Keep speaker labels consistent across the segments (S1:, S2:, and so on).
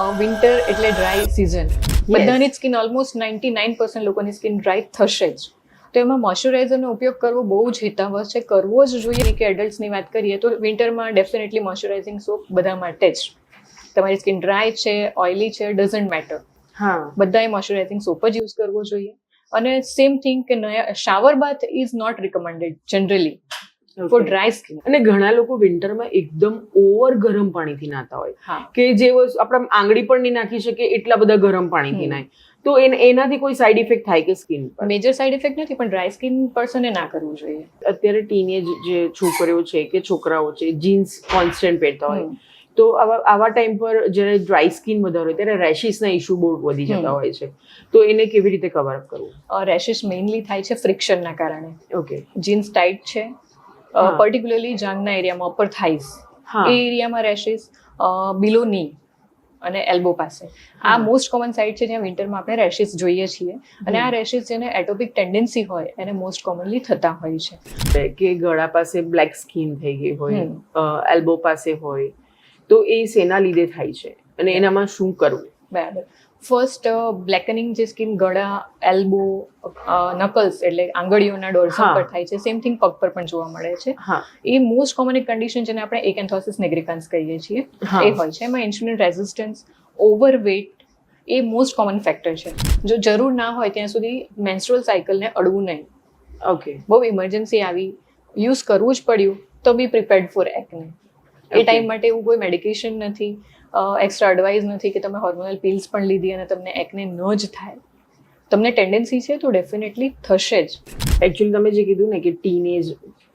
S1: Winter એટલે dry season બધાની skin almost ninety nine percent લોકોની સ્કિન ડ્રાય થશે જ. તો એમાં મોઇશ્ચરાઇઝરનો ઉપયોગ કરવો બહુ જ હિતાવહ છે. કરવો જ જોઈએ કે એડલ્ટ્સની વાત કરીએ તો વિન્ટરમાં ડેફિનેટલી મોઇશ્ચરાઇઝિંગ સોપ બધા માટે જ. તમારી સ્કિન ડ્રાય છે ઓઇલી છે ડઝન્ટ મેટર
S2: હા.
S1: બધાએ મોઇશ્ચરાઇઝિંગ સોપ જ યુઝ કરવો જોઈએ. અને સેમ થિંગ કે નયા shower bath is not recommended generally for dry skin
S2: અને ઘણા લોકો વિન્ટરમાં એકદમ ઓવર ગરમ પાણીથી નાતા હોય. કે જે વસ્તુ આપણે આંગળી પણ નહીં નાખી શકે એટલા બધા ગરમ પાણીથી નાય. તો એન- એનાથી કોઈ સાઈડ ઇફેક્ટ થાય કે સ્કિન પર?
S1: મેજર સાઇડ ઇફેક્ટ નથી પણ ડ્રાય સ્કિન પર્સને ના કરવું જોઈએ.
S2: અત્યારે ટીનેજ જે છોકરીઓ છે કે છોકરાઓ છે જીન્સ કોન્સ્ટન્ટ પહેરતા હોય. તો આવા આવા ટાઈમ પર જ્યારે ડ્રાય સ્કિન વધારે હોય ત્યારે રેશિસના ઇશ્યુ બહુ વધી જતા હોય છે. તો એને કેવી રીતે કવર અપ કરવું?
S1: રેશિસ મેઇનલી થાય છે ફ્રિક્શનના કારણે.
S2: ઓકે
S1: જીન્સ ટાઈટ છે. પર્ટિક્યુલરલી જાંગના એરિયામાં અપર
S2: થાઈસ
S1: એ એરિયામાં રેશિસ બિલો ની અને એલ્બો પાસે. આ મોસ્ટ કોમન સાઇટ છે જ્યાં વિન્ટરમાં આપણે રેશિસ જોઈએ છીએ. અને આ રેશિસ જેને એટોપિક ટેન્ડન્સી હોય એને મોસ્ટ કોમનલી થતા હોય છે.
S2: કે ગળા પાસે બ્લેક સ્કિન થઈ ગઈ હોય એલ્બો પાસે હોય તો એ શેના લીધે થાય છે? અને એનામાં શું કરવું?
S1: બરાબર. ફર્સ્ટ બ્લેકનિંગ જે સ્કિન ગળા એલ્બો નકલ્સ એટલે આંગળીઓના ડોર્સમ પર થાય છે સેમ થિંગ પગ પર પણ જોવા મળે છે. એ મોસ્ટ કોમન એક કન્ડિશન જેને આપણે એકેન્થોસિસ નેગ્રિકન્સ કહીએ છીએ. એ હોય છે. એમાં ઇન્સ્યુલિન રેઝિસ્ટન્સ ઓવરવેટ એ મોસ્ટ કોમન ફેક્ટર છે. જો જરૂર ના હોય ત્યાં સુધી મેન્સ્ટ્રલ સાયકલને અડવું નહીં.
S2: ઓકે
S1: બહુ ઇમરજન્સી આવી યુઝ કરવું જ પડ્યું તો બી પ્રિપેર્ડ ફોર એકને એ ટાઈમ માટે એવું કોઈ મેડિકેશન નથી. એક્સ્ટ્રા એડવાઇઝ નથી કે તમે હોર્મોનલ પિલ્સ પણ લીધી અને તમને એકને ન જ થાય. તમને ટેન્ડન્સી છે તો ડેફિનેટલી થશે જ.
S2: એકચ્યુઅલી તમે જે કીધું ને કે ટીનેજ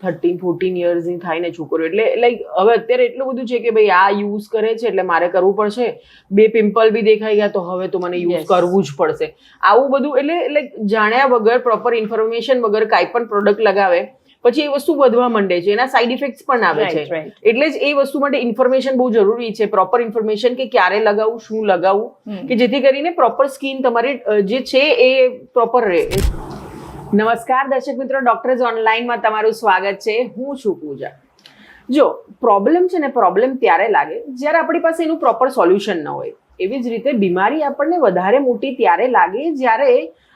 S2: થર્ટીન ફોર્ટીન યર્સની થાય ને છોકરો એટલે લાઈક હવે અત્યારે એટલું બધું છે કે ભાઈ આ યુઝ કરે છે એટલે મારે કરવું પડશે. બે પિમ્પલ બી દેખાઈ ગયા તો હવે તો મને યુઝ કરવું જ પડશે. આવું બધું એટલે લાઈક જાણ્યા વગર પ્રોપર ઇન્ફોર્મેશન વગર કાંઈ પણ પ્રોડક્ટ લગાવે પછી એ વસ્તુ વધવા માંડે છે એના સાઈડ ઇફેક્ટ્સ પણ આવે છે. એટલે જ એ વસ્તુ માટે ઇન્ફોર્મેશન બહુ જરૂરી છે પ્રોપર ઇન્ફોર્મેશન કે ક્યારે લગાવવું શું લગાવવું કે જેથી કરીને પ્રોપર સ્કીન તમારી જે છે એ પ્રોપર રહે. નમસ્કાર દર્શક મિત્રો ડોક્ટર્સ ઓનલાઈનમાં તમારું સ્વાગત છે. હું છું પૂજા. જો પ્રોબ્લેમ છે ને પ્રોબ્લેમ ત્યારે લાગે જ્યારે આપણી પાસે એનું પ્રોપર સોલ્યુશન ન હોય. એવી જ રીતે બીમારી આપણને વધારે મોટી ત્યારે લાગે જ્યારે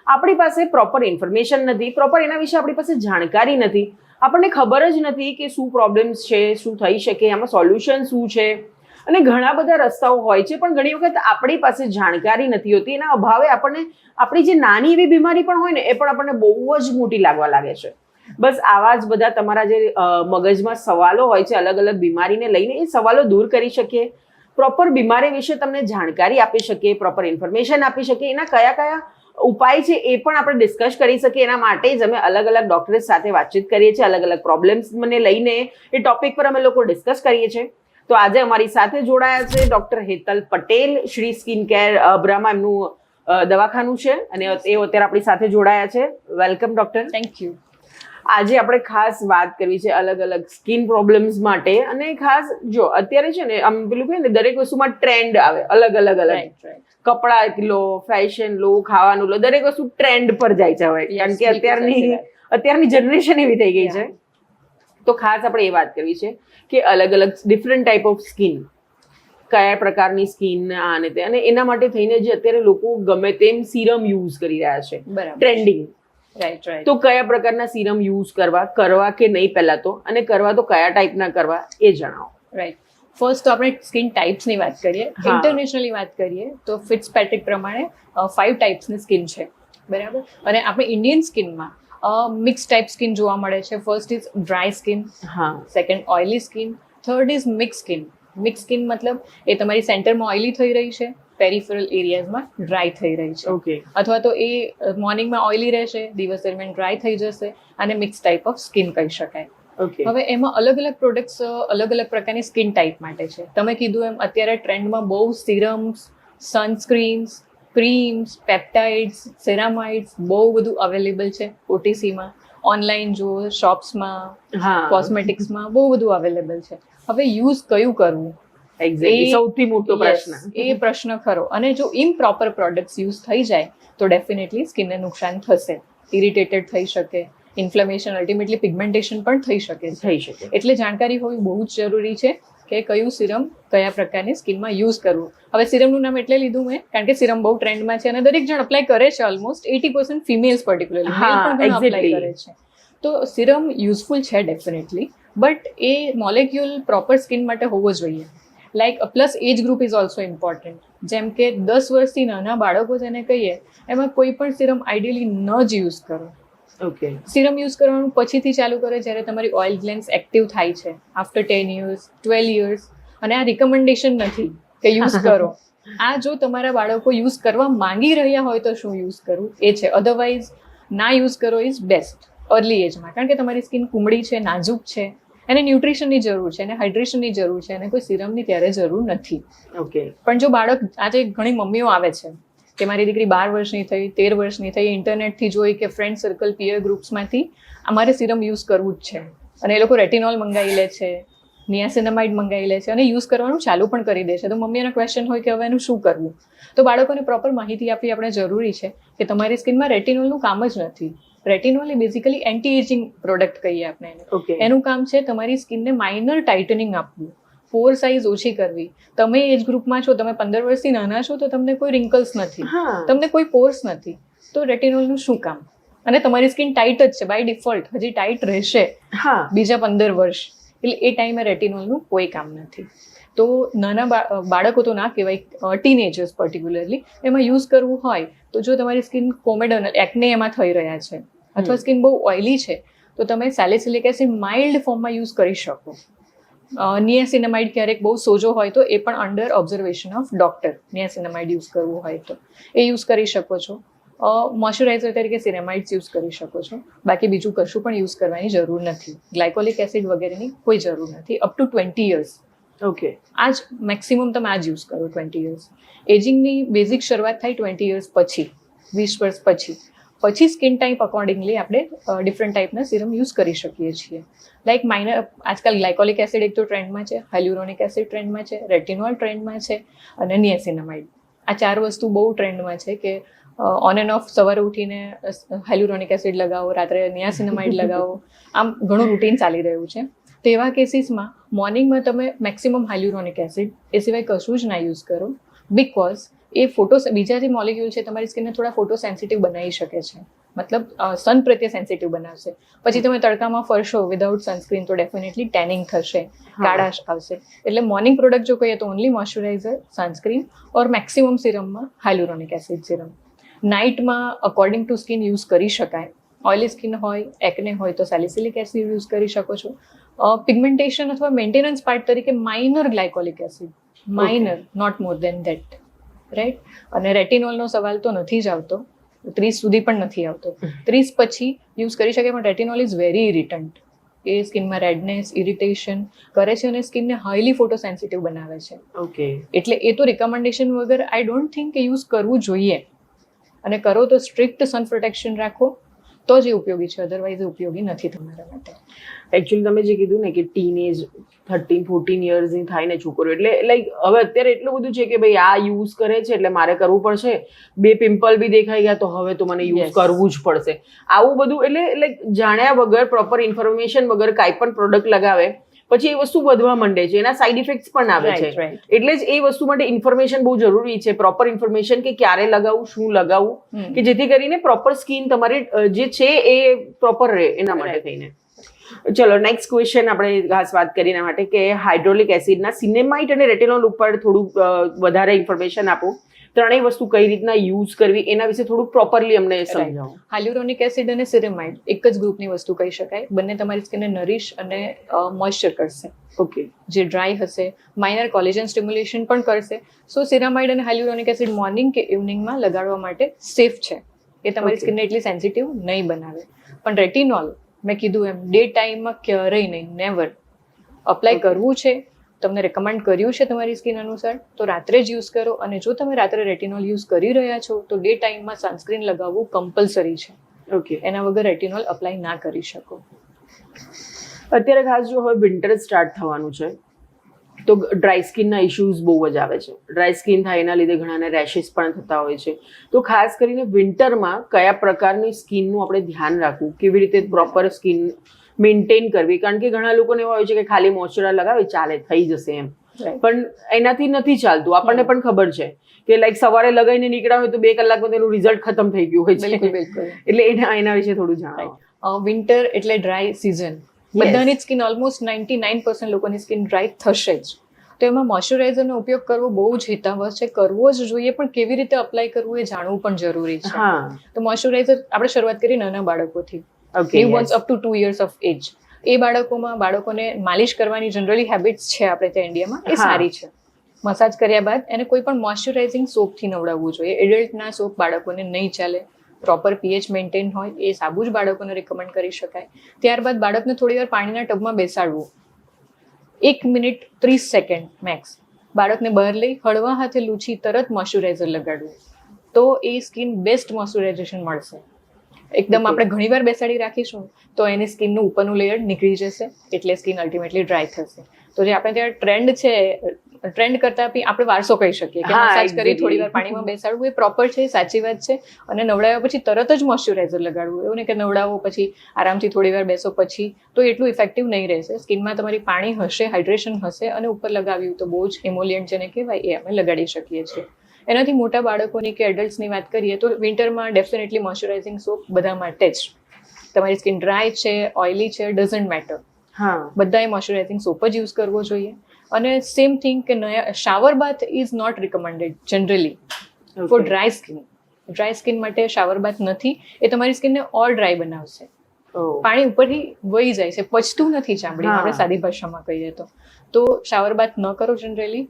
S2: આપણી પાસે પ્રોપર ઇન્ફોર્મેશન નથી પ્રોપર એના વિશે આપણી પાસે જાણકારી નથી. આપણને ખબર જ નથી કે શું પ્રોબ્લેમ્સ છે, શું થઈ શકે, આમાં સોલ્યુશન શું છે. અને ઘણા બધા રસ્તાઓ હોય છે, પણ ઘણી વખત આપણી પાસે જાણકારી નથી હોતી. એના અભાવે આપણને આપણી જે નાની એવી બીમારી પણ હોય ને, એ પણ આપણને બહુ જ મોટી લાગવા લાગે છે. બસ આવા જ બધા તમારા જે મગજમાં સવાલો હોય છે, અલગ અલગ બીમારીને લઈને, એ સવાલો દૂર કરી શકીએ. પ્રોપર બીમારી વિશે તમને જાણકારી આપી શકીએ પ્રોપર ઇન્ફોર્મેશન આપી શકીએ. એના કયા કયા ઉપાય છે એ પણ આપણે ડિસ્કસ કરી શકીએ. એના માટે જ અમે અલગ અલગ ડોક્ટર્સ સાથે વાતચીત કરીએ છીએ અલગ અલગ પ્રોબ્લેમ્સને લઈને એ ટોપિક પર અમે લોકો ડિસ્કસ કરીએ છીએ. તો આજે અમારી સાથે જોડાયા છે doctor Hetal Patel, Shri skin care Brahma એમનું દવાખાનું છે અને એ અત્યારે આપણી સાથે જોડાયા છે. વેલકમ ડોક્ટર
S1: થેન્ક યુ
S2: આજે આપણે ખાસ વાત કરવી છે અલગ અલગ સ્કિન પ્રોબ્લેમ્સ માટે. અને ખાસ જો અત્યારે છે ને આમ પેલું કહે ને દરેક વસ્તુમાં ટ્રેન્ડ આવે અલગ અલગ અલગ. કપડા લો ફેશન લો ખાવાનું લો દરેક વસ્તુ ટ્રેન્ડ પર જાય છે હવે. કારણ કે અત્યારની અત્યારની જનરેશન એવી થઈ ગઈ છે. તો ખાસ આપણે એ વાત કરવી છે કે અલગ અલગ ડિફરન્ટ ટાઈપ ઓફ સ્કિન કયા પ્રકારની સ્કિન આ અને તે. અને એના માટે થઈને જે અત્યારે લોકો ગમે તેમ સિરમ યુઝ કરી રહ્યા છે. ટ્રેન્ડિંગ તો કયા પ્રકારના સિરમ યુઝ કરવા? કરવા કે નહીં પહેલા તો? અને કરવા તો કયા ટાઈપના કરવા? એ જણાવો.
S1: રાઈટ ફર્સ્ટ તો આપણે સ્કિન ટાઈપ્સની વાત કરીએ. ઇન્ટરનેશનલી વાત કરીએ તો ફિટ્સ પેટ્રિક પ્રમાણે ફાઇવ ટાઈપ્સની સ્કિન છે. બરાબર? અને આપણે ઇન્ડિયન સ્કિનમાં મિક્સ ટાઈપ સ્કિન જોવા મળે છે. ફર્સ્ટ ઇઝ ડ્રાય સ્કિન
S2: હા.
S1: Second oily skin third is mix skin mix skin મતલબ એ તમારી સેન્ટરમાં ઓઇલી થઈ રહી છે. પેરિફરલ એરિયાઝમાં ડ્રાય થઈ રહી છે.
S2: ઓકે
S1: અથવા તો એ મોર્નિંગમાં ઓઇલી રહેશે દિવસ દરમિયાન ડ્રાય થઈ જશે અને મિક્સ ટાઈપ ઓફ સ્કિન કહી શકાય. હવે એમાં અલગ અલગ પ્રોડક્ટ્સ અલગ અલગ પ્રકારની સ્કિન ટાઈપ માટે છે. તમે કીધું એમ અત્યારે ટ્રેન્ડમાં બહુ સિરમ્સ સનસ્ક્રીન્સ ક્રીમ્સ પેપ્ટાઇડ્સ સેરામાઇડ્સ બહુ બધું અવેલેબલ છે ઓટીસીમાં ઓનલાઈન જો શોપ્સમાં કોસ્મેટિક્સમાં બહુ બધું અવેલેબલ છે. હવે યુઝ કયું કરવું?
S2: સૌથી મોટો પ્રશ્ન.
S1: એ પ્રશ્ન ખરો. અને જો ઇમ્પ્રોપર પ્રોડક્ટ્સ યુઝ થઈ જાય તો ડેફિનેટલી સ્કિનને નુકસાન થશે. ઇરિટેટેડ થઈ શકે. ઇન્ફ્લેમેશન અલ્ટિમેટલી પિગમેન્ટેશન પણ થઈ શકે
S2: થઈ શકે.
S1: એટલે જાણકારી હોવી બહુ જ જરૂરી છે કે કયું સિરમ કયા પ્રકારની સ્કિનમાં યુઝ કરવું. હવે સિરમનું નામ એટલે લીધું મેં કારણ કે સિરમ બહુ ટ્રેન્ડમાં છે અને દરેક જણ અપ્લાય કરે છે almost eighty percent females particularly
S2: હા,
S1: કરે છે. તો સિરમ યુઝફુલ છે ડેફિનેટલી બટ એ મોલેક્યુલ પ્રોપર સ્કિન માટે હોવો જોઈએ. Like plus age group is also important જેમ કે દસ વર્ષથી નાના બાળકો જેને કહીએ એમાં કોઈ પણ સિરમ આઈડિયલી ન જ યુઝ કરો.
S2: ઓકે
S1: સિરમ યુઝ કરવાનું પછીથી ચાલુ કરે જ્યારે તમારી ઓઇલ ગ્લેન્સ એક્ટિવ થાય છે. After ten years twelve years અને આ રિકમેન્ડેશન નથી કે યુઝ કરો. આ જો તમારા બાળકો યુઝ કરવા માંગી રહ્યા હોય તો શું યુઝ કરવું? એ છે. અધરવાઇઝ ના યુઝ કરો ઇઝ બેસ્ટ અર્લી એજમાં કારણ કે તમારી સ્કિન કુમળી છે નાજુક છે. એને ન્યુટ્રિશનની જરૂર છે એને હાઇડ્રેશનની જરૂર છે અને કોઈ સિરમની ત્યારે જરૂર નથી.
S2: ઓકે
S1: પણ જો બાળક આજે ઘણી મમ્મીઓ આવે છે કે મારી દીકરી બાર વર્ષની થઈ તેર વર્ષની થઈ ઇન્ટરનેટથી જોઈ કે ફ્રેન્ડ સર્કલ પિયર ગ્રુપ્સમાંથી અમારે સિરમ યુઝ કરવું જ છે. અને એ લોકો રેટિનોલ મંગાવી લે છે નિયાસિનામાઇડ મંગાવી લે છે અને યુઝ કરવાનું ચાલુ પણ કરી દે છે. તો મમ્મીનો ક્વેશ્ચન હોય કે હવે એનું શું કરવું? તો બાળકોને પ્રોપર માહિતી આપવી આપણે જરૂરી છે કે તમારી સ્કિનમાં રેટિનોલનું કામ જ નથી. રેટિનોલ એ બેઝિકલી એન્ટી એજિંગ પ્રોડક્ટ કહીએ આપણે એને. એનું કામ છે તમારી સ્કિનને માઇનર ટાઇટનિંગ આપવું. ફોર સાઇઝ ઓછી કરવી. તમે એજ ગ્રુપમાં છો તમે પંદર વર્ષથી નાના છો તો તમને કોઈ રિંકલ્સ નથી. તમને કોઈ પોર્સ નથી. તો રેટિનોલનું શું કામ? અને તમારી સ્કિન ટાઈટ જ છે બાય ડિફોલ્ટ હજી ટાઈટ રહેશે. બીજા પંદર વર્ષ. એટલે એ ટાઈમે રેટિનોલનું કોઈ કામ નથી. તો નાના બાળકો તો ના કહેવાય ટીનેજર્સ પર્ટિક્યુલરલી એમાં યુઝ કરવું હોય તો જો તમારી સ્કિન કોમેડોનલ એકને એમાં થઈ રહ્યા છે અથવા સ્કિન બહુ ઓઇલી છે તો તમે સેલિસિલિક એસિડ માઇલ્ડ ફોર્મમાં યુઝ કરી શકો. નિયાસિનામાઇડ ક્યારેક બહુ સોજો હોય તો એ પણ under observation of doctor niacinamide use કરવું હોય તો. એ યુઝ કરી શકો છો. મોઇશ્ચરાઇઝર તરીકે સિનેમાઇડ્સ યુઝ કરી શકો છો. બાકી બીજું કશું પણ યુઝ કરવાની જરૂર નથી. ગ્લાયકોલિક એસિડ વગેરેની કોઈ જરૂર નથી. Up to twenty years
S2: okay
S1: આ જ મેક્સિમમ તમે આ જ યુઝ કરો ટ્વેન્ટી યર્સ એજિંગની બેઝિક શરૂઆત થાય ટ્વેન્ટી યર્સ પછી, વીસ વર્ષ પછી. પછી સ્કિન ટાઈપ અકોર્ડિંગલી આપણે ડિફરન્ટ ટાઈપના સિરમ યુઝ કરી શકીએ છીએ. લાઈક માઇનર આજકાલ ગ્લાયકોલિક એસિડ એક તો ટ્રેન્ડમાં છે હાલ્યુરોનિક એસિડ ટ્રેન્ડમાં છે રેટિનોલ ટ્રેન્ડમાં છે, અને નિએસિનામાઇડ આ ચાર વસ્તુ બહુ ટ્રેન્ડમાં છે કે ઓન એન્ડ ઓફ સવારે ઉઠીને હાઇલ્યુરોનિક એસિડ લગાવો, રાત્રે નિયાસિનામાઇડ લગાવો. આમ ઘણું રૂટીન ચાલી રહ્યું છે. તેવા કેસીસમાં મોર્નિંગમાં તમે મેક્સિમમ હાઇલ્યુરોનિક એસિડ એ સિવાય કશું જ ના યુઝ કરો બિકોઝ એ ફોટો બીજા જે મોલિક્યુલ છે તમારી સ્કિનને થોડા ફોટો સેન્સિટિવ બનાવી શકે છે. મતલબ સન પ્રત્યે સેન્સિટિવ બનાવશે. પછી તમે તડકામાં ફરશો વિધાઉટ સનસ્ક્રીન તો ડેફિનેટલી ટેનિંગ થશે કાળાશ આવશે. એટલે મોર્નિંગ પ્રોડક્ટ જો કહીએ તો only moisturiser sunscreen or maximum સિરમમાં hyaluronic acid serum નાઇટમાં અકોર્ડિંગ ટુ સ્કિન યુઝ કરી શકાય. ઓઇલી સ્કિન હોય એકને હોય તો સેલિસિલિક એસિડ યુઝ કરી શકો છો. પિગમેન્ટેશન અથવા મેન્ટેનન્સ પાર્ટ તરીકે minor glycolic acid minor not more than that right અને રેટિનોલનો સવાલ તો નથી જ આવતો. ત્રીસ સુધી પણ નથી આવતો. ત્રીસ પછી યુઝ કરી શકે પણ રેટિનોલ ઇઝ વેરી ઇરિટન્ટ એ સ્કિનમાં રેડનેસ ઇરિટેશન કરે છે અને સ્કિનને હાઈલી ફોટો સેન્સિટિવ બનાવે છે.
S2: ઓકે
S1: એટલે એ તો રિકમેન્ડેશન વગર આઈ ડોન્ટ થિંક કે યુઝ કરવું જોઈએ. અને કરો તો સ્ટ્રિક્ટ સન પ્રોટેક્શન રાખો. તો જ એ ઉપયોગી છે અધરવાઇઝ ઉપયોગી નથી તમારા માટે.
S2: એકચ્યુઅલી તમે જે કીધું ને કે ટીનેજ થર્ટીન ફોર્ટીન યર્સની થાય ને છોકરો એટલે લાઈક હવે અત્યારે એટલું બધું છે કે ભાઈ આ યુઝ કરે છે એટલે મારે કરવું પડશે. બે પિમ્પલ બી દેખાઈ ગયા તો હવે તો મને યુઝ કરવું જ પડશે. આવું બધું એટલે લાઈક જાણ્યા વગર પ્રોપર ઇન્ફોર્મેશન વગર કાંઈ પણ પ્રોડક્ટ લગાવે પછી એ વસ્તુ વધવા માંડે છે એના સાઈડ ઇફેક્ટ્સ પણ આવે છે. એટલે જ એ વસ્તુ માટે ઇન્ફોર્મેશન બહુ જરૂરી છે પ્રોપર ઇન્ફોર્મેશન કે ક્યારે લગાવવું શું લગાવવું કે જેથી કરીને પ્રોપર સ્કીન તમારી જે છે એ પ્રોપર રહે એના માટે થઈને. ચલો નેક્સ્ટ ક્વેશ્ચન આપણે ખાસ વાત કરી એના માટે કે હાઇડ્રોલિક એસિડના સિનેમાઇટ અને રેટેનોલ ઉપર થોડું વધારે ઇન્ફોર્મેશન આપો. ત્રણેય વસ્તુ કઈ રીતના યુઝ કરવી એના વિશે થોડું પ્રોપરલી અમને સમજાવો.
S1: હાલ્યુરોનિક એસિડ અને સિરેમાઇડ એક જ ગ્રુપની વસ્તુ કહી શકાય. બંને તમારી સ્કિનને નરીશ અને મોઇશ્ચર કરશે.
S2: ઓકે
S1: જે ડ્રાય હશે માઇનર કોલેજન સ્ટિમ્યુલેશન પણ કરશે. સો સિરામાઇડ અને હાલ્યુરોનિક એસિડ મોર્નિંગ કે ઇવનિંગમાં લગાડવા માટે સેફ છે. એ તમારી સ્કિનને એટલી સેન્સિટિવ નહીં બનાવે. પણ રેટિનોલ મેં કીધું એમ ડે ટાઈમમાં ક્યારેય નહીં નેવર અપ્લાય કરવું છે તમને રેકમેન્ડ કર્યું છે તમારી સ્કિન અનુસાર તો રાત્રે જ યુઝ કરો અને જો તમે રાત્રે રેટિનોલ યુઝ કરી રહ્યા છો તો ડે ટાઈમમાં સનસ્ક્રીન લગાવવું કમ્પલસરી છે.
S2: ઓકે
S1: એના વગર રેટિનોલ અપ્લાય ના કરી શકો.
S2: અત્યારે ખાસ જો હવે વિન્ટર સ્ટાર્ટ થવાનું છે તો ડ્રાય સ્કિનના ઇશ્યુઝ બહુ જ આવે છે. ડ્રાય સ્કિન થાય એના લીધે ઘણાને રેશિસ પણ થતા હોય છે. તો ખાસ કરીને વિન્ટરમાં કયા પ્રકારની સ્કિનનું આપણે ધ્યાન રાખવું? કેવી રીતે પ્રોપર સ્કિન મેન્ટેન કરવી. કારણ કે ઘણા લોકોને એવા હોય છે કે ખાલી મોઇશ્ચરાઇઝર લગાવે ચાલે થઈ જશે એમ. પણ એનાથી નથી ચાલતું. આપણને પણ ખબર છે કે લાઈક સવારે લગાવીને નીકળ્યા હોય તો બે કલાકમાં તેનું રિઝલ્ટ ખતમ થઈ ગયું હોય છે. એટલે એના એના વિશે થોડું જણાવો.
S1: વિન્ટર એટલે ડ્રાય સિઝન બધાની skin almost ninety nine percent લોકોની સ્કિન ડ્રાય થશે જ. તો એમાં મોઇશ્ચરાઇઝરનો ઉપયોગ કરવો બહુ જ હિતાવહ છે. કરવો જ જોઈએ પણ કેવી રીતે અપ્લાય કરવું એ જાણવું પણ જરૂરી છે. તો મોઇશ્ચરાઇઝર આપણે શરૂઆત કરી નાના બાળકોથી. Newborns up to two years of age એ બાળકોમાં બાળકોને માલિશ કરવાની જનરલી હેબિટ્સ છે આપણે ત્યાં ઇન્ડિયામાં એ સારી છે. મસાજ કર્યા બાદ એને કોઈ પણ મોઇશ્ચરાઇઝિંગ સોપથી નવડાવવું જોઈએ. એડલ્ટના સોપ બાળકોને નહીં ચાલે. પ્રોપર પીએચ મેન્ટેન હોય એ સાબુ જ બાળકોને રિકમેન્ડ કરી શકાય. ત્યારબાદ બાળકને થોડી વાર પાણીના ટબમાં બેસાડવું. એક મિનિટ ત્રીસ સેકન્ડ મેક્સ બાળકને બહાર લઈ હળવા હાથે લૂછી તરત મોઇશ્ચરાઇઝર લગાડવું. તો એ સ્કિન બેસ્ટ મોઇશ્ચરાઇઝેશન મળશે. એકદમ. આપણે ઘણીવાર બેસાડી રાખીશું તો એની સ્કિનનું ઉપરનું લેયર નીકળી જશે એટલે સ્કિન અલ્ટિમેટલી ડ્રાય થશે. તો જે આપણે ત્યાં ટ્રેન્ડ છે ટ્રેન્ડ કરતા બી આપણે વારસો કહી શકીએ કે મસાજ કરી થોડી વાર પાણીમાં બેસાડવું એ પ્રોપર છે સાચી વાત છે અને નવડાવ્યા પછી તરત જ મોઇશ્ચરાઇઝર લગાડવું એવું ને કે નવડાવો પછી આરામથી થોડી વાર બેસો પછી તો એટલું ઇફેક્ટિવ નહીં રહેશે. સ્કિનમાં તમારી પાણી હશે હાઇડ્રેશન હશે અને ઉપર લગાવ્યું તો બહુ જ એમોલિયન્ટ જેને કહેવાય એ અમે લગાડી શકીએ છીએ. એનાથી મોટા બાળકોની કે એડલ્ટ્સની વાત કરીએ તો વિન્ટરમાં ડેફિનેટલી મોઇશ્ચરાઇઝિંગ સોપ બધા માટે જ. તમારી સ્કિન ડ્રાય છે ઓઇલી છે ડઝન્ટ મેટર
S2: હા.
S1: બધાએ મોઇશ્ચરાઇઝિંગ સોપ જ યુઝ કરવો જોઈએ. અને સેમ થિંગ કે નયા shower bath is not recommended generally for dry skin dry skin માટે શાવર બાથ નથી. એ તમારી સ્કિનને ઓર ડ્રાય બનાવશે. પાણી ઉપરથી વહી જાય છે પચતું નથી ચામડી. આપણે સાદી ભાષામાં કહીએ તો. તો શાવર બાથ ન કરો generally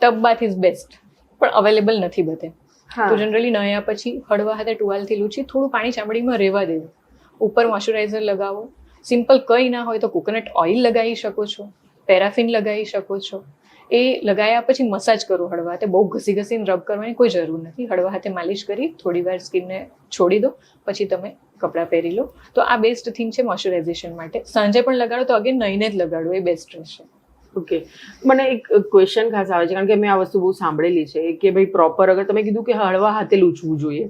S1: tub bath is best પણ અવેલેબલ નથી બધે. તો જનરલી નયા પછી હળવા હાથે ટુવાલથી લૂછી થોડું પાણી ચામડીમાં રહેવા દેવું. ઉપર મોઇશ્ચરાઇઝર લગાવો. સિમ્પલ કંઈ ના હોય તો કોકોનટ ઓઇલ લગાવી શકો છો પેરાફિન લગાવી શકો છો. એ લગાવ્યા પછી મસાજ કરો હળવા હાથે. બહુ ઘસી ઘસીને રબ કરવાની કોઈ જરૂર નથી. હળવા હાથે માલિશ કરી થોડી વાર સ્કિનને છોડી દો પછી તમે કપડાં પહેરી લો. તો આ બેસ્ટ થિંગ છે મોઇશ્ચરાઇઝેશન માટે. સાંજે પણ લગાડો તો અગેન નહીને જ લગાડો એ બેસ્ટ રહેશે.
S2: ઓકે મને એક ક્વેશ્ચન ખાસ આવે છે કારણ કે મેં આ વસ્તુ બહુ સાંભળેલી છે કે ભાઈ પ્રોપર અગર તમે કીધું કે હળવા હાથે લૂછવું જોઈએ.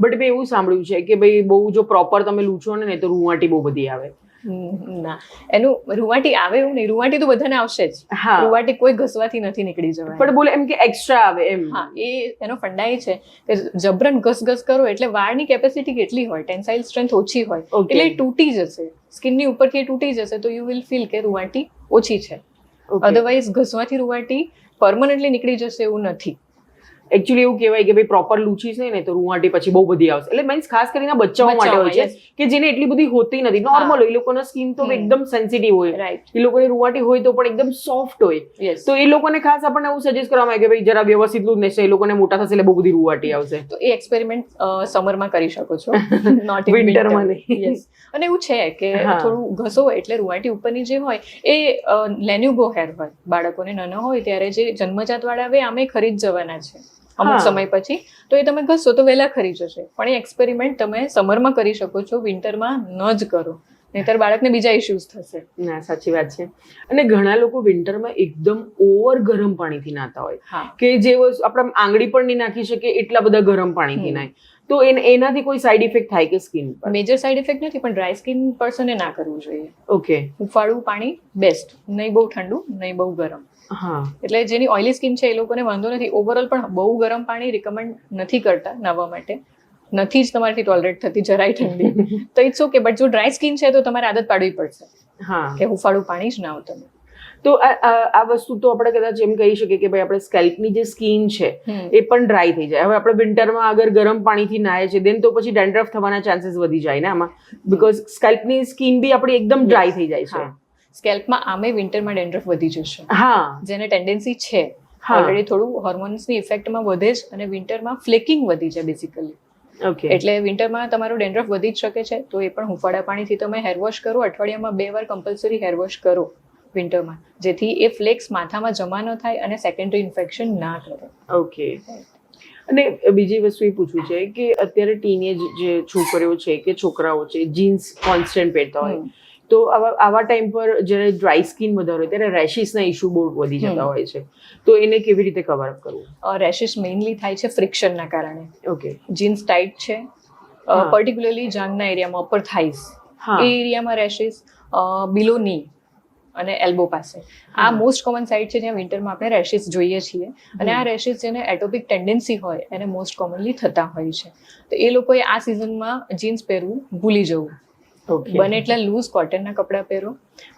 S2: બટ મેં એવું સાંભળ્યું છે કે ભાઈ બહુ જો પ્રોપર તમે લૂછો ને તો રૂવાટી બહુ બધી આવે.
S1: ના. એનું રૂવાટી આવે એવું નહીં. રૂવાટી તો બધાને આવશે જ.
S2: હા.
S1: રૂવાટી કોઈ ઘસવાથી નથી નીકળી જવાય.
S2: પણ બોલે એમ કે એક્સ્ટ્રા આવે એમ.
S1: હા એ એનો ફંડા એ છે કે જબરન ઘસ ઘસ કરો એટલે વાળની કેપેસિટી કેટલી હોય? ટેન્સાઇલ સ્ટ્રેન્થ ઓછી હોય. એટલે તૂટી જશે. સ્કિનની ઉપરથી તૂટી જશે તો યુ વિલ ફીલ કે રૂવાટી ઓછી છે. અધરવાઇઝ ઘસવાથી રૂવાટી પરમનન્ટલી નીકળી જશે એવું નથી.
S2: એકચ્યુઅલી એવું કહેવાય કે ભાઈ પ્રોપર લૂછી છે ને તો રૂવાટી પછી બહુ બધી આવશે. એટલે મીન્સ ખાસ કરીને બચ્ચાઓ માટે હોય છે કે જેને એટલી બધી હોતી નથી. નોર્મલ હોય એ લોકોના સ્કિન તો એકદમ સેન્સિટિવ હોય. એ લોકોની રૂવાટી હોય તો પણ એકદમ સોફ્ટ હોય. તો એ લોકોને ખાસ આપણને એવું સજેસ્ટ કરવામાં આવે કે ભાઈ જરા વ્યવસ્થિત લૂજ નહીં એ લોકોને મોટા થશે એટલે બહુ બધી રૂવાટી આવશે.
S1: તો એ એક્સપેરિમેન્ટ સમરમાં કરી શકો છો. Not in
S2: Winter. વિન્ટરમાં નહીં.
S1: અને એવું છે કે થોડું ઘસો હોય એટલે રૂવાટી ઉપરની જે હોય એ લેન્યુગો હેર હોય. બાળકોને નાના હોય ત્યારે જે જન્મજાત વાળા આવે આમે ખરીદ જવાના છે. અમુક સમય પછી. તો એ તમે ઘસો તો વહેલા ખરી જશે. પણ એ એક્સપેરિમેન્ટ તમે સમરમાં કરી શકો છો વિન્ટરમાં ન જ કરો. નહીતર બાળકને બીજા ઇશ્યુઝ થશે.
S2: ના સાચી વાત છે. અને ઘણા લોકો વિન્ટરમાં એકદમ ઓવર ગરમ પાણીથી નાતા હોય. કે જે આપણે આંગળી પણ નહીં નાખી શકે એટલા બધા ગરમ પાણીથી નાય. તો એન- એનાથી કોઈ સાઈડ ઇફેક્ટ થાય કે સ્કિન પર?
S1: મેજર સાઈડ ઇફેક્ટ નથી પણ ડ્રાય સ્કિન પર્સને ના કરવું જોઈએ.
S2: ઓકે
S1: હુંફાળું પાણી બેસ્ટ નહીં બહુ ઠંડુ નહીં બહુ ગરમ.
S2: હા.
S1: એટલે જેની ઓઇલી સ્કિન છે એ લોકોને વાંધો નથી. ઓવરઓલ પણ બહુ ગરમ પાણી રિકમેન્ડ નથી કરતા નાહવા માટે. નથી જ તમારાથી ટોલરેટ થતી જરાય ઠંડી. તો ઇટ્સ ઓકે બટ જો ડ્રાય સ્કિન છે તો તમારે આદત પાડવી પડશે
S2: હા.
S1: કે હુંફાળું પાણી જ ના આવો તમે.
S2: તો આ વસ્તુ તો આપણે કદાચ એમ કહી શકીએ કે ભાઈ આપણે સ્કેલ્પની જે સ્કિન છે એ પણ ડ્રાય થઈ જાય. હવે આપણે વિન્ટરમાં અગર ગરમ પાણીથી નાહે છે દેન તો પછી ડેન્ડ્રફ થવાના ચાન્સીસ વધી જાય ને આમાં. બિકોઝ સ્કેલ્પની સ્કિન બી આપણી એકદમ ડ્રાય થઈ જાય છે.
S1: સ્કેલ્પમાં આમે વિન્ટરમાં ડેન્ડ્રફ વધી જશે.
S2: હા.
S1: જેને ટેન્ડન્સી છે.
S2: હા.
S1: ઓલરેડી થોડું હોર્મોન્સની ઇફેક્ટમાં વધે જ અને વિન્ટરમાં ફ્લેકિંગ વધી જાય બેસિકલી એટલે વિન્ટરમાં તમારું ડેન્ડ્રફ વધી જ શકે છે તો એ પણ હુંફાળા પાણીથી તમે હેર વોશ કરો. અઠવાડિયામાં બે વાર કમ્પલસરી હેર વોશ કરો વિન્ટરમાં જેથી એ ફ્લેક્સ માથામાં જમા ન થાય અને સેકન્ડરી ઇન્ફેક્શન ના કરે.
S2: ઓકે અને બીજી વસ્તુ એ પૂછવું છે કે અત્યારે ટીનેજ જે છોકરીઓ છે કે છોકરાઓ છે જીન્સ કોન્સ્ટન્ટ પહેરતા હોય. તો આવા આવા ટાઈમ પર જ્યારે ડ્રાય સ્કિન વધારે હોય ત્યારે રેશિસના ઇશ્યુ બહુ વધી જતા હોય છે. તો એને કેવી રીતે કવર અપ કરવું?
S1: રેશિસ મેઇનલી થાય છે ફ્રિક્શનના કારણે.
S2: ઓકે
S1: જીન્સ ટાઈટ છે. પર્ટિક્યુલરલી જાંગના એરિયામાં અપર થાઈસ એ એરિયામાં રેશિસ બિલો ની અને એલ્બો પાસે. આ મોસ્ટ કોમન સાઇટ છે જ્યાં વિન્ટરમાં આપણે રેશિસ જોઈએ છીએ. અને આ રેશિસ જેને એટોપિક ટેન્ડન્સી હોય એને મોસ્ટ કોમનલી થતા હોય છે. તો એ લોકોએ આ સિઝનમાં જીન્સ પહેરવું ભૂલી જવું. બને એટલા લૂઝ કોટનના કપડાં પહેરો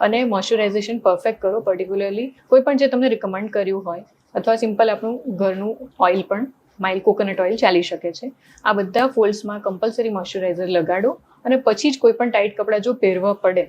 S1: અને મોઇશ્ચરાઇઝેશન પરફેક્ટ કરો પર્ટિક્યુલરલી કોઈ પણ જે તમને રિકમેન્ડ કર્યું હોય અથવા સિમ્પલ આપણું ઘરનું ઓઇલ પણ માઇલ કોકોનટ ઓઇલ ચાલી શકે છે. આ બધા ફોલ્ડ્સમાં કમ્પલસરી મોઇશ્ચરાઇઝર લગાડો અને પછી જ કોઈ પણ ટાઈટ કપડાં જો પહેરવા પડે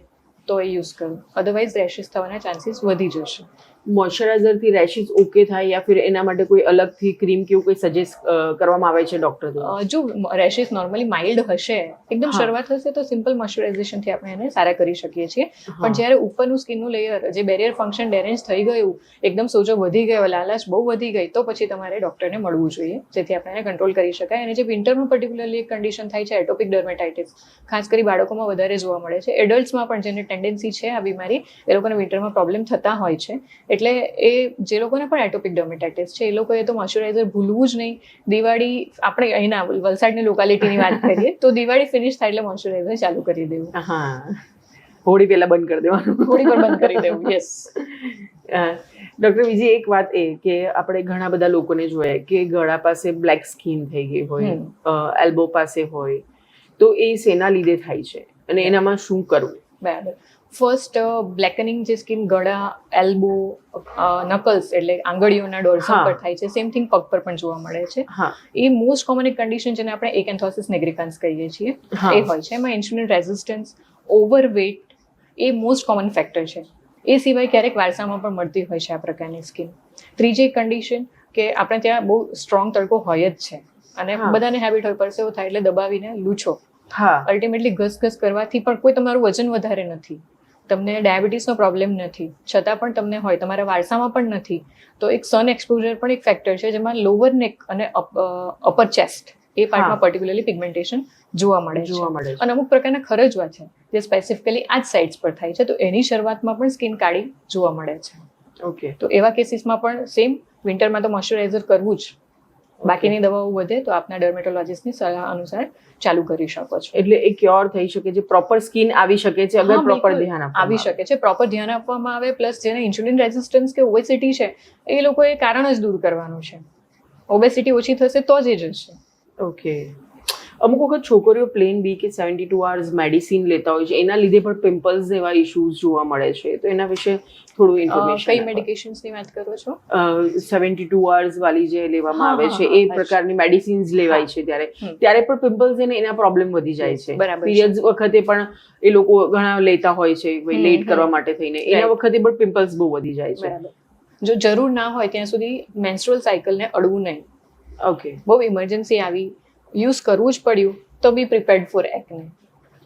S1: તો એ યુઝ કરો. અધરવાઇઝ રેશિસ થવાના ચાન્સીસ વધી જશે.
S2: મોઇશ્ચરાઇઝરથી રેશિસ ઓકે થાય યા ફિર એના માટે કોઈ અલગથી ક્રીમ કે એવું કોઈ સજેસ્ટ કરવામાં આવે છે ડોક્ટર દ્વારા?
S1: જો રેશિસ નોર્મલી માઇલ્ડ હશે એકદમ શરૂઆત હશે તો સિમ્પલ મોઇશ્ચરાઇઝેશનથી આપણે એને સારા કરી શકીએ છીએ. પણ જ્યારે ઉપરનું સ્કિનનું લેયર જે બેરિયર ફંક્શન ડેરેન્જ થઈ ગયું એકદમ સોજો વધી ગયો લાલાશ બહુ વધી ગઈ તો પછી તમારે ડોક્ટરને મળવું જોઈએ. જેથી આપણે એને કંટ્રોલ કરી શકાય. અને જે વિન્ટરમાં પર્ટિક્યુલરલી એક કન્ડિશન થાય છે એટોપિક ડર્મેટાઇટિસ ખાસ કરી બાળકોમાં વધારે જોવા મળે છે. એડલ્ટ્સમાં પણ જેને ટેન્ડન્સી છે આ બીમારી એ લોકોને વિન્ટરમાં પ્રોબ્લેમ થતા હોય છે. એટલે એ જે લોકોને પણ એટોપિક ડર્મેટાઇટિસ છે એ લોકોએ તો મોઇશ્ચરાઇઝર ભૂલવું જ નહીં. દિવાળી આપણે અહીંના વલસાડની લોકાલિટીની વાત કરીએ તો દિવાળી ફિનિશ થાય એટલે મોઇશ્ચરાઇઝર ચાલુ કરી દેવું.
S2: હા. હોળી પહેલા બંધ કરી દેવાનું.
S1: હોળી પર બંધ કરી દેવું યસ
S2: ડૉક્ટર બીજી એક વાત એ કે આપણે ઘણા બધા લોકોને જોયા કે ગળા પાસે બ્લેક સ્કિન થઈ ગઈ હોય એલ્બો પાસે હોય તો એ શેના લીધે થાય છે. અને એનામાં શું કરવું?
S1: બરાબર. ફર્સ્ટ બ્લેકનિંગ જે સ્કિન ગળા એલ્બો નકલ્સ એટલે આંગળીઓના ડોર્સમ
S2: હા.
S1: પર થાય છે. સેમ થિંગ પગ પર પણ જોવા મળે છે. એ મોસ્ટ કોમન એક કન્ડિશન જેને આપણે એકેન્થોસિસ નેગ્રિકન્સ કહીએ છીએ. એ હોય છે. એમાં ઇન્સ્યુલિન રેઝિસ્ટન્સ ઓવરવેટ એ મોસ્ટ કોમન ફેક્ટર છે. એ સિવાય ક્યારેક વારસામાં પણ મળતી હોય છે આ પ્રકારની સ્કિન ત્રીજી કન્ડિશન કે આપણે ત્યાં બહુ સ્ટ્રોંગ તડકો હોય જ છે. અને બધાને હેબિટ હોય પરસેવો થાય એટલે દબાવીને લૂછો. અલ્ટિમેટલી ઘસઘસ કરવાથી પણ કોઈ તમારું વજન વધારે નથી. તમને ડાયાબિટીસનો પ્રોબ્લેમ નથી છતાં પણ તમને હોય તમારા વારસામાં પણ નથી તો એક સન એક્સપોઝર પણ એક ફેક્ટર છે જેમાં લોવર નેક અને અપર ચેસ્ટ એ પાર્ટમાં પર્ટિક્યુલરલી પિગમેન્ટેશન જોવા મળે
S2: જોવા મળે
S1: અને અમુક પ્રકારના ખરજવા છે જે સ્પેસિફિકલી આ જ સાઇડ્સ પર થાય છે તો એની શરૂઆતમાં પણ સ્કિન કાળી જોવા મળે છે.
S2: ઓકે
S1: તો એવા કેસીસમાં પણ સેમ વિન્ટરમાં તો મોઇશ્ચરાઇઝર કરવું જ બાકીની દવાઓ વધે તો આપના ડર્મેટોલોજીસ્ટની સલાહ અનુસાર ચાલુ કરી શકો છો.
S2: એટલે એ ક્યોર થઈ શકે છે પ્રોપર સ્કિન આવી શકે છે અગર પ્રોપર ધ્યાન
S1: આવી શકે છે પ્રોપર ધ્યાન આપવામાં આવે પ્લસ જેને ઇન્સ્યુલિન રેઝિસ્ટન્સ કે ઓબેસિટી છે એ લોકોએ કારણ જ દૂર કરવાનું છે. ઓબેસિટી ઓછી થશે તો જ એ જશે.
S2: ઓકે અમુક વખત છોકરીઓ પ્લેન બી કે સેવન્ટી ટુ આવર્સ મેડિસિન લેતા હોય છે. એના લીધે પણ પિમ્પલ્સ જેવા ઇશ્યુઝ જોવા મળે છે. તો એના વિશે થોડું
S1: ઇન્ફોર્મેશન કઈ મેડિકેશન્સની વાત કરો છો?
S2: સેવન્ટી ટુ અવર્સ વાળી જે લેવામાં આવે છે એ પ્રકારની મેડિસિન્સ લેવાય છે ત્યારે. ત્યારે પણ પિમ્પલ્સ એને એના પ્રોબ્લેમ વધી જાય છે. પીરિયડ્સ વખતે પણ એ લોકો ઘણા લેતા હોય છે લેટ કરવા માટે થઈને. એના વખતે પણ પિમ્પલ્સ બહુ વધી જાય છે.
S1: જો જરૂર ના હોય ત્યાં સુધી મેન્સ્ટ્રુઅલ સાયકલને અડવું નહીં.
S2: ઓકે
S1: બહુ ઇમરજન્સી આવી યુઝ કરવું જ પડ્યું તો બી પ્રિપેર્ડ ફોર એકને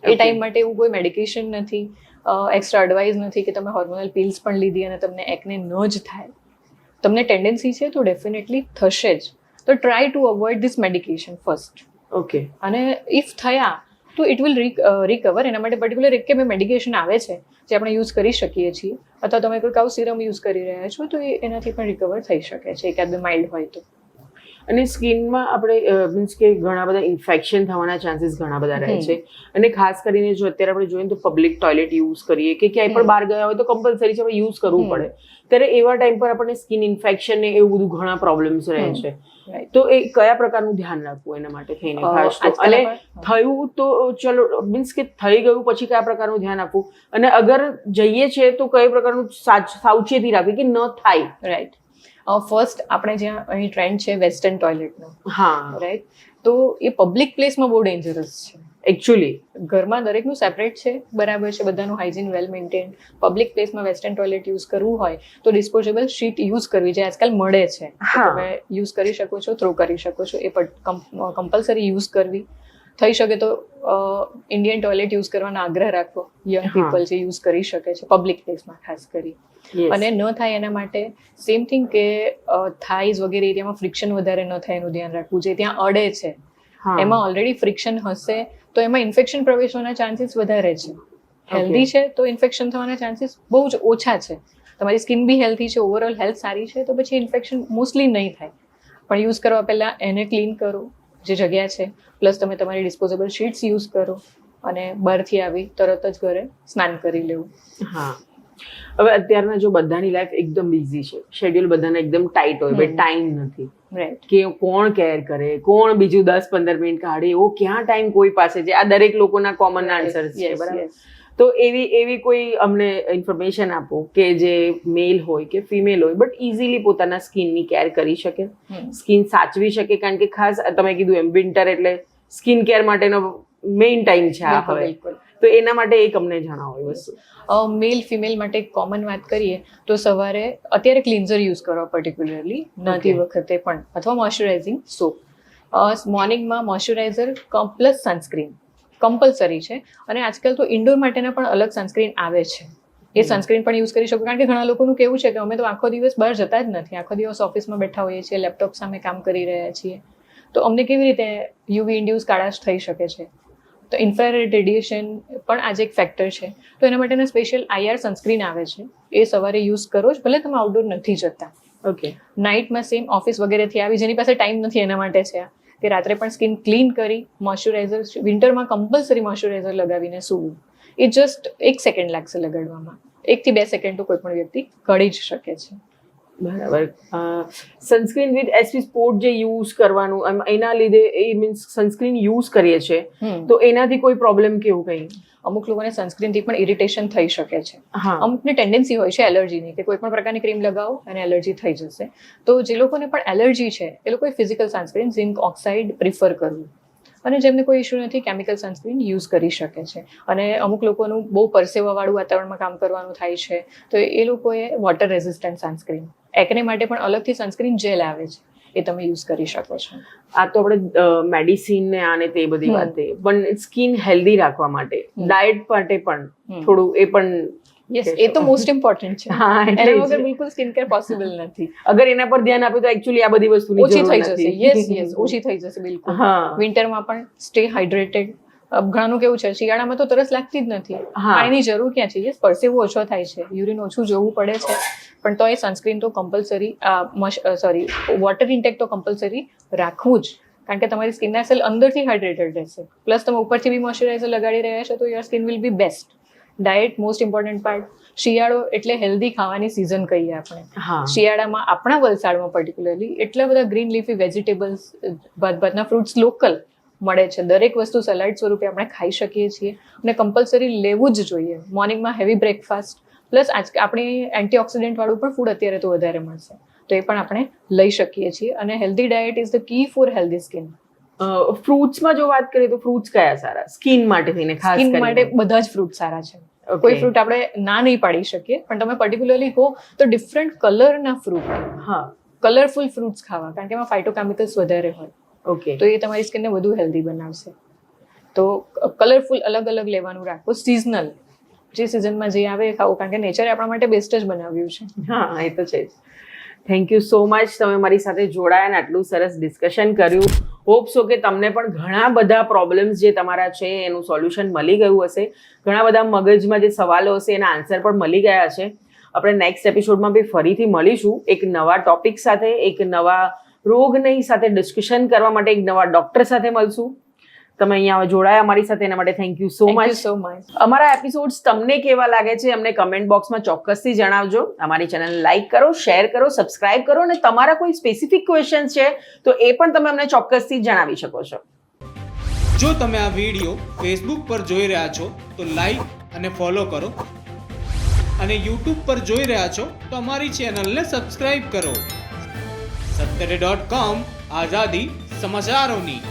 S1: એ ટાઈમ માટે એવું કોઈ મેડિકેશન નથી એક્સ્ટ્રા એડવાઇસ નથી કે તમે હોર્મોનલ પિલ્સ પણ લીધી અને તમને એકને ન જ થાય. તમને ટેન્ડન્સી છે તો ડેફિનેટલી થશે જ. તો try to avoid this medication first
S2: okay
S1: અને ઇફ થયા તો ઇટ વિલ રિકવર એના માટે પર્ટિક્યુલર એક કે બે મેડિકેશન આવે છે જે આપણે યુઝ કરી શકીએ છીએ. અથવા તમે કોઈ કાઉ સિરમ યુઝ કરી રહ્યા છો તો એ એનાથી પણ રિકવર થઈ શકે છે એકાદ બે માઇલ્ડ હોય તો.
S2: અને સ્કિનમાં આપણે મીન્સ કે ઘણા બધા ઇન્ફેક્શન થવાના ચાન્સીસ ઘણા બધા રહે છે. અને ખાસ કરીને જો અત્યારે આપણે જોઈએ તો પબ્લિક ટોયલેટ યુઝ કરીએ કે ક્યાંય પણ. બહાર ગયા હોય તો કમ્પલસરી છે આપણે યુઝ કરવું પડે. ત્યારે એવા ટાઈમ પર આપણને સ્કિન ઇન્ફેક્શન ને એવું બધું ઘણા પ્રોબ્લેમ્સ રહે છે. તો એ કયા પ્રકારનું ધ્યાન રાખવું એના માટે થઈને ખાસ અને થયું તો ચલો મીન્સ કે થઈ ગયું પછી કયા પ્રકારનું ધ્યાન આપવું? અને અગર જઈએ છે તો કઈ પ્રકારનું સાવચેતી રાખવી કે ન થાય?
S1: રાઈટ ફર્સ્ટ આપણે જ્યાં અહીં ટ્રેન્ડ છે વેસ્ટર્ન ટોયલેટનો
S2: હા.
S1: રાઈટ તો એ પબ્લિક પ્લેસમાં બહુ ડેન્જરસ છે.
S2: એકચ્યુઅલી
S1: ઘરમાં દરેકનું સેપરેટ છે બરાબર છે બધાનું હાઇજીન વેલ મેન્ટેન પબ્લિક પ્લેસમાં વેસ્ટર્ન ટોયલેટ યુઝ કરવું હોય તો ડિસ્પોઝેબલ શીટ યુઝ કરવી જે આજકાલ મળે છે. તમે યુઝ કરી શકો છો થ્રો કરી શકો છો એ કમ્પલસરી યુઝ કરવી. થઈ શકે તો ઇન્ડિયન ટોયલેટ યુઝ કરવાનો આગ્રહ રાખવો યંગ પીપલ જે યુઝ કરી શકે છે પબ્લિક પ્લેસમાં ખાસ કરી. અને ન થાય એના માટે સેમ થિંગ કે થાઈઝ વગેરે એરિયામાં ફ્રિક્શન વધારે ન થાય એનું ધ્યાન રાખવું જે ત્યાં અડે છે. એમાં ઓલરેડી ફ્રિક્શન હશે તો એમાં ઇન્ફેક્શન પ્રવેશવાના ચાન્સીસ વધારે છે. હેલ્ધી છે તો ઇન્ફેક્શન થવાના ચાન્સીસ બહુ જ ઓછા છે. તમારી સ્કિન બી હેલ્ધી છે ઓવરઓલ હેલ્થ સારી છે તો પછી ઇન્ફેક્શન મોસ્ટલી નહીં થાય. પણ યુઝ કરવા પહેલાં એને ક્લીન કરો. જે જગ્યા છે પ્લસ તમે તમારી ડિસ્પોઝેબલ શીટ્સ યુઝ કરો અને બહારથી આવી તરત જ ઘરે સ્નાન કરી લેવું.
S2: હા. હવે અત્યારના જો બધાની લાઈફ એકદમ બિઝી છે. શેડ્યુલ બધાને એકદમ ટાઈટ હોય
S1: બટ
S2: ટાઈમ નથી.
S1: રાઈટ
S2: કે કોણ કેર કરે કોણ બીજું દસ પંદર મિનિટ કાઢે એવો ક્યાં ટાઈમ કોઈ પાસે છે? આ દરેક લોકોના કોમન આન્સર છે બરાબર? તો એવી એવી કોઈ અમને ઇન્ફોર્મેશન આપો કે જે મેલ હોય કે ફિમેલ હોય બટ ઇઝીલી પોતાના સ્કિનની કેર કરી શકે. સ્કિન સાચવી શકે કારણ કે ખાસ તમે કીધું એમ વિન્ટર એટલે સ્કિન કેર માટેનો મેઇન ટાઈમ છે આ હવે. તો એના માટે એક અમને જણાવો એ વસ્તુ.
S1: મેલ ફિમેલ માટે કોમન વાત કરીએ તો સવારે અત્યારે ક્લિન્ઝર યુઝ કરો પર્ટિક્યુલરલી નહાતી વખતે પણ અથવા મોઇશ્ચરાઇઝિંગ સોપ મોર્નિંગમાં મોઇશ્ચરાઇઝર પ્લસ સનસ્ક્રીન કમ્પલસરી છે. અને આજકાલ તો ઇન્ડોર માટેના પણ અલગ સનસ્ક્રીન આવે છે. એ સનસ્ક્રીન પણ યુઝ કરી શકો. કારણ કે ઘણા લોકોનું કેવું છે કે અમે તો આખો દિવસ બહાર જતા જ નથી. આખો દિવસ ઓફિસમાં બેઠા હોઈએ છીએ લેપટોપ સામે કામ કરી રહ્યા છીએ. તો અમને કેવી રીતે યુવી ઇન્ડ્યુસ કાળાશ થઈ શકે છે? તો ઇન્ફ્રારેડ રેડિયેશન પણ આજે એક ફેક્ટર છે. તો એના માટેના સ્પેશિયલ આઈઆર સનસ્ક્રીન આવે છે. એ સવારે યુઝ કરો જ ભલે તમે આઉટડોર નથી જતા.
S2: ઓકે
S1: નાઇટમાં સેમ ઓફિસ વગેરેથી આવી જેની પાસે ટાઈમ નથી એના માટે છે આ. કે રાત્રે પણ સ્કિન ક્લીન કરી મોઇશ્ચરાઇઝર વિન્ટરમાં કમ્પલસરી મોઇશ્ચરાઇઝર લગાવીને સૂવું. એ જસ્ટ એક સેકન્ડ લાગશે લગાડવામાં. એકથી બે સેકન્ડ તો કોઈ પણ વ્યક્તિ કરી જ શકે છે.
S2: બરાબર. સનસ્ક્રીન વિથ એસપી સ્પોર્ટ જે યુઝ કરવાનું એના લીધે એ મીન્સ સનસ્ક્રીન યુઝ કરીએ છીએ તો એનાથી કોઈ પ્રોબ્લેમ કેવું કંઈ?
S1: અમુક લોકોને સનસ્ક્રીનથી પણ ઇરિટેશન થઈ શકે છે. અમુકની ટેન્ડન્સી હોય છે એલર્જીની કે કોઈ પણ પ્રકારની ક્રીમ લગાવો અને એલર્જી થઈ જશે. તો જે લોકોને પણ એલર્જી છે એ લોકોએ physical sunscreen zinc oxide prefer કરવું. અને જેમને કોઈ ઇશ્યુ નથી કેમિકલ સનસ્ક્રીન યુઝ કરી શકે છે. અને અમુક લોકોનું બહુ પરસેવાવાળું વાતાવરણમાં કામ કરવાનું થાય છે. તો એ લોકોએ વોટર રેઝિસ્ટન્ટ સનસ્ક્રીન એકને માટે પણ અલગથી સનસ્ક્રીન જેલ આવે છે. એ તમે યુઝ કરી શકો છો.
S2: આ તો આપણે મેડિસિન ને આને તે બધી વાત. પણ સ્કિન હેલ્ધી રાખવા માટે. ડાયટ માટે પણ થોડું એ પણ
S1: યસ એ તો મોસ્ટ ઇમ્પોર્ટન્ટ છે.
S2: હા એટલે
S1: વગર બિલકુલ સ્કિન કેર પોસિબલ નથી.
S2: અગર એના પર ધ્યાન આપ્યું તો એકચ્યુઅલી આ બધી વસ્તુની
S1: ઓછી થઈ જશે. યસ યસ ઓછી થઈ જશે બિલકુલ.
S2: હા.
S1: વિન્ટરમાં પણ સ્ટે હાઇડ્રેટેડ ઘણાનું કેવું છે શિયાળામાં તો તરસ લાગતી જ નથી. પાણીની જરૂર ક્યાં છે? યસ પરસેવો ઓછો થાય છે. યુરિન ઓછું જોવું પડે છે. પણ તો એ સનસ્ક્રીન તો કમ્પલસરી સોરી વોટર ઇન્ટેક તો કમ્પલસરી રાખવું જ. કારણ કે તમારી સ્કિનના સેલ અંદરથી હાઇડ્રેટેડ રહેશે. પ્લસ તમે ઉપરથી બી મોઇશ્ચરાઇઝર લગાડી રહ્યા છો તો your skin will be best diet most important part શિયાળો એટલે હેલ્ધી ખાવાની સિઝન કહીએ આપણે.
S2: હા.
S1: શિયાળામાં આપણા વલસાડમાં પર્ટિક્યુલરલી એટલા બધા ગ્રીન લીફી વેજીટેબલ્સ ભાતભાતના ફ્રૂટ્સ લોકલ મળે છે. દરેક વસ્તુ સલાડ સ્વરૂપે આપણે ખાઈ શકીએ છીએ. અને કમ્પલસરી લેવું જ જોઈએ. મોર્નિંગમાં હેવી બ્રેકફાસ્ટ પ્લસ આજ આપણી એન્ટીઓક્સિડન્ટ વાળું પણ ફૂડ અત્યારે તો વધારે મળશે. તો એ પણ આપણે લઈ શકીએ છીએ. અને healthy diet is the key for healthy skin
S2: ફ્રૂટ્સમાં જો વાત કરીએ તો ફ્રૂટ્સ કયા સારા? સ્કિન માટે થઈને ખાસ
S1: સ્કિન માટે બધા જ ફ્રૂટ સારા છે. કોઈ ફ્રૂટ આપણે ના નહીં પાડી શકીએ પણ તમે પર્ટિક્યુલરલી કહો તો ડિફરન્ટ કલરના ફ્રૂટ
S2: હા.
S1: કલરફુલ ફ્રૂટ્સ ખાવા કારણ કે એમાં ફાઇટોકેમિકલ્સ વધારે હોય.
S2: ઓકે
S1: તો એ તમારી સ્કિનને વધુ હેલ્ધી બનાવશે. તો કલરફુલ અલગ અલગ લેવાનું રાખો. સિઝનલ જે સિઝનમાં જે આવે એ ખાવું, કારણ કે નેચરે આપણા માટે બેસ્ટ જ બનાવ્યું છે.
S2: હા, એ તો છે જ. થેન્ક યુ સો મચ તમે મારી સાથે જોડાયા અને આટલું સરસ ડિસ્કશન કર્યું. હોપ સો કે તમને પણ ઘણા બધા પ્રોબ્લેમ્સ જે તમારા છે એનું સોલ્યુશન મળી ગયું હશે. ઘણા બધા મગજમાં જે સવાલો હશે એના આન્સર પણ મળી ગયા છે. આપણે નેક્સ્ટ એપિસોડમાં બી ફરીથી મળીશું. એક નવા ટોપિક સાથે, એક નવા રોગની સાથે ડિસ્કશન કરવા માટે એક નવા ડૉક્ટર સાથે મળશું. તમે અહીંયા જોડાયા અમારી સાથે એના માટે thank you so much
S1: so much
S2: અમારા એપિસોડ્સ તમને કેવા લાગે છે અમને કમેન્ટ બોક્સમાં ચોક્કસથી જણાવજો. અમારી ચેનલ લાઈક કરો શેર કરો સબસ્ક્રાઇબ કરો અને તમારા કોઈ સ્પેસિફિક ક્વેશ્ચન છે તો એ પણ તમે અમને ચોક્કસથી જણાવી શકો છો.
S3: જો તમે આ વીડિયો ફેસબુક પર જોઈ રહ્યા છો તો લાઈક અને ફોલો કરો. અને યુટ્યુબ પર જોઈ રહ્યા છો તો અમારી ચેનલને સબસ્ક્રાઇબ કરો. સત્તરે ડોટ કોમ આઝાદી સમાચારોની.